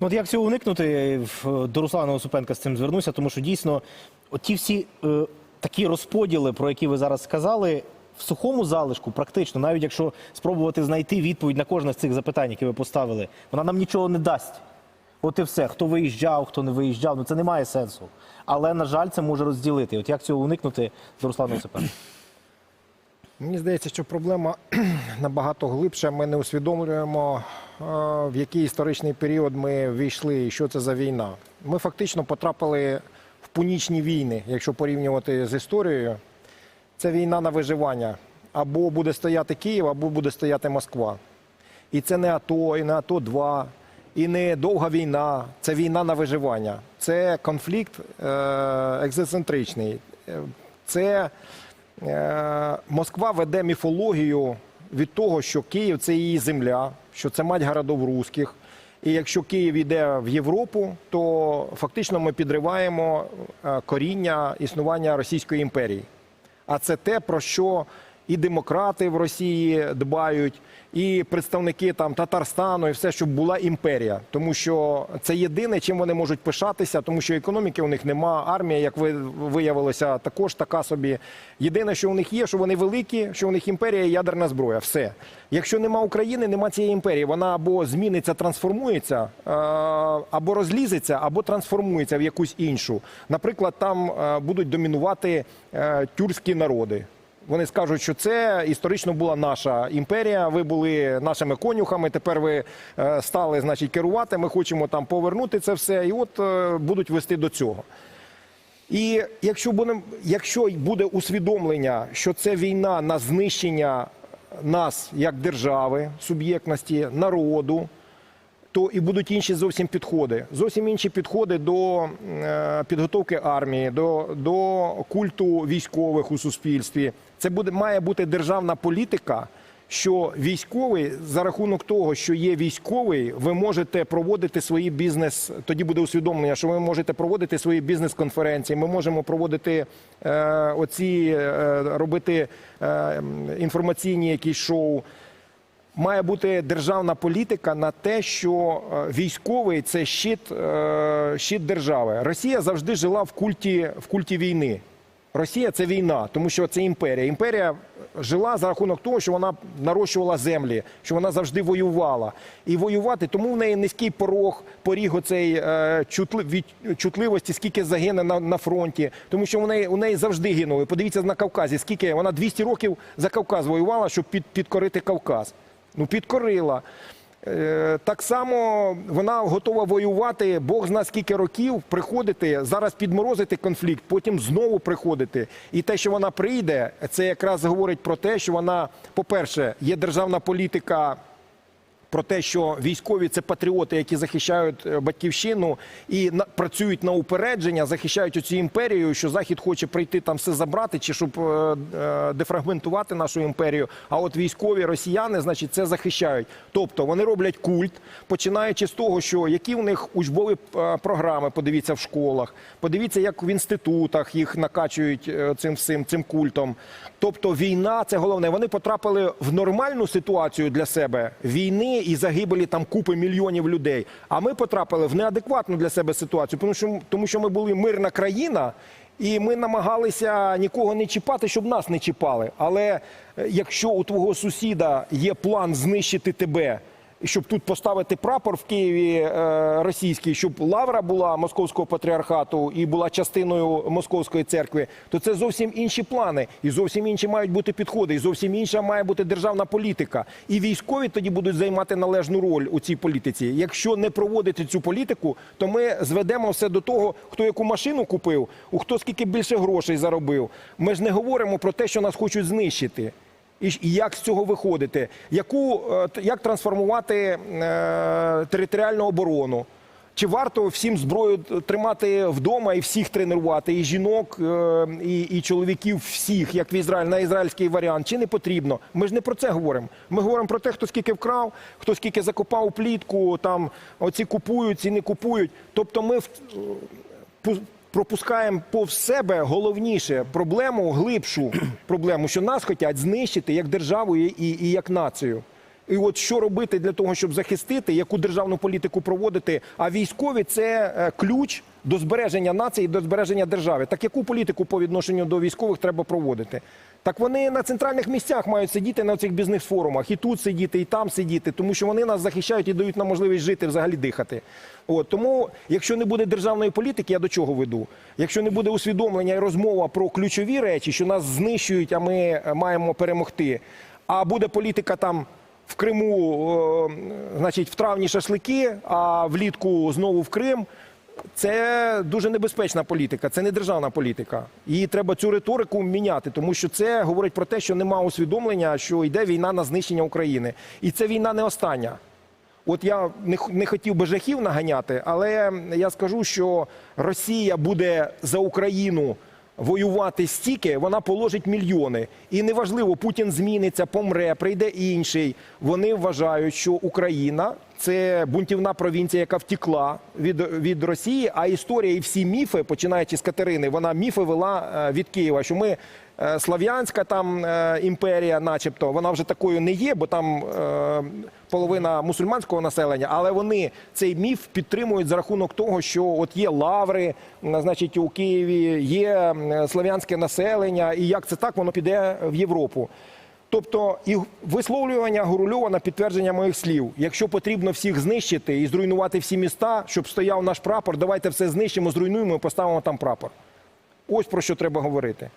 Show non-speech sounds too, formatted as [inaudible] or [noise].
От як цього уникнути до Руслана Осупенка з цим звернуся, тому що дійсно от ті всі е, такі розподіли, про які ви зараз сказали, в сухому залишку, практично, навіть якщо спробувати знайти відповідь на кожне з цих запитань, які ви поставили, вона нам нічого не дасть. От і все, хто виїжджав, хто не виїжджав, ну це не має сенсу. Але, на жаль, це може розділити. От як цього уникнути з Русланом Осипенком? Мені здається, що проблема [clears throat] набагато глибша. Ми не усвідомлюємо, е, в який історичний період ми війшли і що це за війна. Ми фактично потрапили в пунічні війни, якщо порівнювати з історією. Це війна на виживання. Або буде стояти Київ, або буде стояти Москва. І це не АТО, і не АТО 2 і не довга війна. Це війна на виживання. Це конфлікт е- екзоцентричний. Е, Це Москва веде міфологію від того, що Київ це її земля, що це мать городов руських. І якщо Київ йде в Європу, то фактично ми підриваємо е, коріння існування Російської імперії. А це те, про що і демократи в Росії дбають, і представники там Татарстану, і все, щоб була імперія. Тому що це єдине, чим вони можуть пишатися, тому що економіки у них нема, армія, як ви виявилося, також така собі. Єдине, що у них є, що вони великі, що у них імперія і ядерна зброя. Все. Якщо нема України, нема цієї імперії. Вона або зміниться, трансформується, е, або розлізеться, або трансформується в якусь іншу. Наприклад, там е, будуть домінувати е, тюркські народи. Вони скажуть, що це історично була наша імперія. Ви були нашими конюхами. Тепер ви е, стали, значить, керувати. Ми хочемо там повернути це все, і от е, будуть вести до цього. І якщо буде, якщо буде усвідомлення, що це війна на знищення нас як держави, суб'єктності, народу, то і будуть інші зовсім підходи. Зовсім інші підходи до е, підготовки армії, до, до культу військових у суспільстві. Це буде має бути державна політика. Що військовий за рахунок того, що є військовий, ви можете проводити свої бізнес. Тоді буде усвідомлення, що ви можете проводити свої бізнес-конференції. Ми можемо проводити е, оці е, робити е, інформаційні якісь шоу має бути державна політика на те, що е, військовий це щит, е, щит держави. Росія завжди жила в культі, в культі війни. Росія це війна, тому що це імперія. Імперія жила за рахунок того, що вона нарощувала землі, що вона завжди воювала. І воювати, тому в неї низький порог, поріг оцей е, чутли- від- чутливості, скільки загине на, на фронті, тому що у неї, у неї завжди гинули. Подивіться на Кавказі, скільки вона 200 років за Кавказ воювала, щоб під, підкорити Кавказ. Ну, підкорила. Е, Так само вона готова воювати, Бог зна скільки років приходити, зараз підморозити конфлікт, потім знову приходити. І те, що вона прийде, це якраз говорить про те, що вона, по-перше, є державна політика. Про те, що військові це патріоти, які захищають е, батьківщину і на, працюють на упередження, захищають оцю імперію, що Захід хоче прийти там все забрати, чи щоб е, е, дефрагментувати нашу імперію. А от військові росіяни, значить, це захищають. Тобто вони роблять культ, починаючи з того, що які у них учбові е, програми, подивіться в школах, подивіться, як в інститутах їх накачують е, цим всім цим культом. Тобто війна це головне. Вони потрапили в нормальну ситуацію для себе війни і загибелі там купи мільйонів людей. А ми потрапили в неадекватну для себе ситуацію, тому що тому що ми були мирна країна. І ми намагалися нікого не чіпати, щоб нас не чіпали. Але е, якщо у твого сусіда є план знищити тебе, щоб тут поставити прапор в Києві е, російський, щоб лавра була московського патріархату і була частиною московської церкви, то це зовсім інші плани, і зовсім інші мають бути підходи, і зовсім інша має бути державна політика. І військові тоді будуть займати належну роль у цій політиці. Якщо не проводити цю політику, то ми зведемо все до того, хто яку машину купив, у хто скільки більше грошей заробив. Ми ж не говоримо про те, що нас хочуть знищити. І, як з цього виходити? Яку, е, як трансформувати е, територіальну оборону? Чи варто всім зброю тримати вдома і всіх тренувати, і жінок, е, і, і чоловіків всіх, як в Ізраїль, на ізраїльський варіант? Чи не потрібно? Ми ж не про це говоримо. Ми говоримо про те, хто скільки вкрав, хто скільки закопав плітку, там оці купують, ці не купують. Тобто ми в- пропускаємо повз себе головніше проблему, глибшу [clears throat] проблему, що нас хочуть знищити як державу і, і, і як націю. І от що робити для того, щоб захистити, яку державну політику проводити. А військові це е, ключ до збереження нації, до збереження держави. Так яку політику по відношенню до військових треба проводити? Так вони на центральних місцях мають сидіти на цих бізнес-форумах, і тут сидіти, і там сидіти, тому що вони нас захищають і дають нам можливість жити, взагалі дихати. От тому, якщо не буде державної політики, я до чого веду? Якщо не буде усвідомлення і розмова про ключові речі, що нас знищують, а ми е, маємо перемогти, а буде політика там. В Криму, значить, в травні шашлики, а влітку знову в Крим. Це дуже небезпечна політика, це не державна політика. І треба цю риторику міняти, тому що це говорить про те, що нема усвідомлення, що йде війна на знищення України. І це війна не остання. От я не, не хотів би жахів наганяти, але я скажу, що Росія буде за Україну воювати стільки, вона положить мільйони. І неважливо, Путін зміниться, помре, прийде інший. Вони вважають, що Україна це бунтівна провінція, яка втекла від, від Росії. А історія і всі міфи, починаючи з Катерини, вона міфи вела е, від Києва, що ми. Е, Слав'янська там е, імперія, начебто, вона вже такою не є, бо там е, половина мусульманського населення, але вони цей міф підтримують за рахунок того, що от є лаври, значить, у Києві, є слав'янське населення, і як це так, воно піде в Європу. Тобто і висловлювання Гурульова на підтвердження моїх слів. Якщо потрібно всіх знищити і зруйнувати всі міста, щоб стояв наш прапор, давайте все знищимо, зруйнуємо і поставимо там прапор. Ось про що треба говорити.